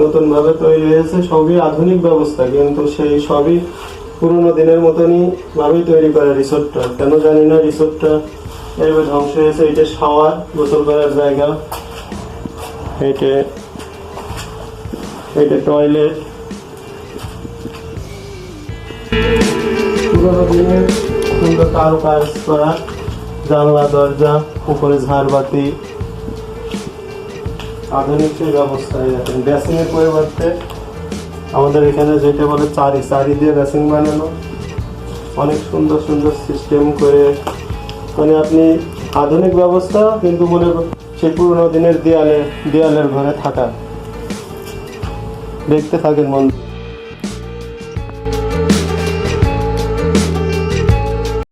নতুন ভাবে তৈরি হয়েছে সবই আধুনিক ব্যবস্থা, কিন্তু সেই সবই পুরোনো দিনের মতনই ভাবেই তৈরি করে রিসোর্টটা। কেন জানি না, রিসোর্টটা এইভাবে ধ্বংস হয়েছে, এটা শাওয়ার গোসল করার জায়গা। এটা এটা টয়লেট। পুরোনো দিনের সুন্দর কারুকাজ করা। জানলা, দরজা, উপরে ঝাড়বাতি। আধুনিক ব্যবস্থায় দেখেন বেসিং এর পরিবর্তে আমাদের এখানে যেটা বলে চারি চারি দিয়ে বেসিং বানানো। অনেক সুন্দর সুন্দর সিস্টেম করে। মানে আপনি আধুনিক ব্যবস্থা, কিন্তু মনে সেই পুরোনো দিনের দেয়ালে, দেয়ালের ঘরে থাকা। দেখতে থাকেন মন